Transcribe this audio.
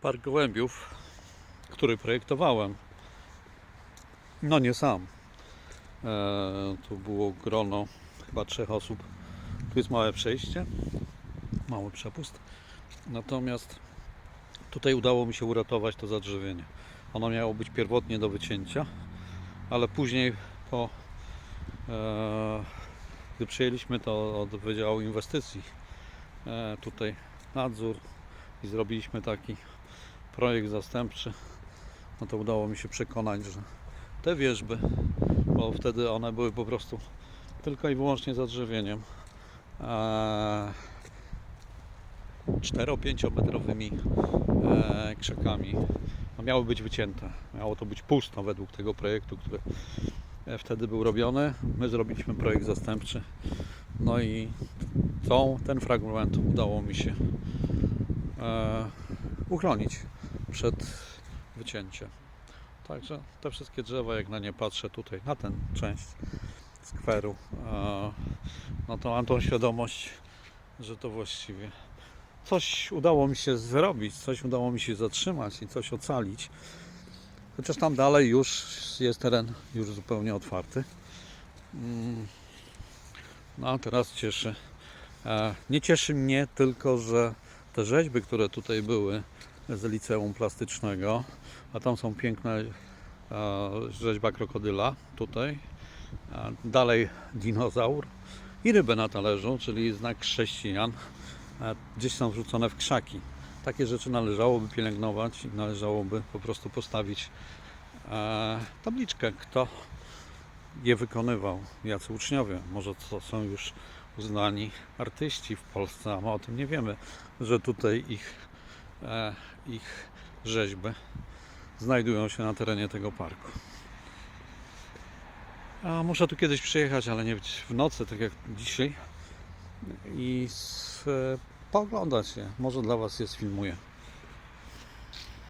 Park Gołębiów, który projektowałem. No nie sam. E, tu było grono chyba trzech osób. Tu jest małe przejście, mały przepust. Natomiast tutaj udało mi się uratować to zadrzewienie. Ono miało być pierwotnie do wycięcia, ale później po e, gdy przyjęliśmy to od Wydziału Inwestycji e, tutaj nadzór i zrobiliśmy taki projekt zastępczy, no to udało mi się przekonać, że te wieżby, bo wtedy one były po prostu tylko i wyłącznie zadrzewieniem, e, 4-5 metrowymi e, krzakami no miały być wycięte. Miało to być pusto według tego projektu, który e, wtedy był robiony. My zrobiliśmy projekt zastępczy. No i tą, ten fragment udało mi się e, uchronić przed wycięciem. Także te wszystkie drzewa, jak na nie patrzę tutaj, na tę część skweru, no to mam tą świadomość, że to właściwie coś udało mi się zrobić, coś udało mi się zatrzymać i coś ocalić. Chociaż tam dalej już jest teren już zupełnie otwarty. Mm. No a teraz cieszy. E, Nie cieszy mnie tylko, że te rzeźby, które tutaj były z liceum plastycznego, a tam są piękne e, rzeźba krokodyla tutaj, a dalej dinozaur i rybę na talerzu, czyli znak chrześcijan, e, gdzieś są wrzucone w krzaki. Takie rzeczy należałoby pielęgnować i należałoby po prostu postawić e, tabliczkę, kto je wykonywał, jacy uczniowie. Może to są już uznani artyści w Polsce, a my o tym nie wiemy, że tutaj ich, e, ich rzeźby znajdują się na terenie tego parku. A muszę tu kiedyś przyjechać, ale nie być w nocy, tak jak dzisiaj i s- e, pooglądać je. Może dla Was je sfilmuję.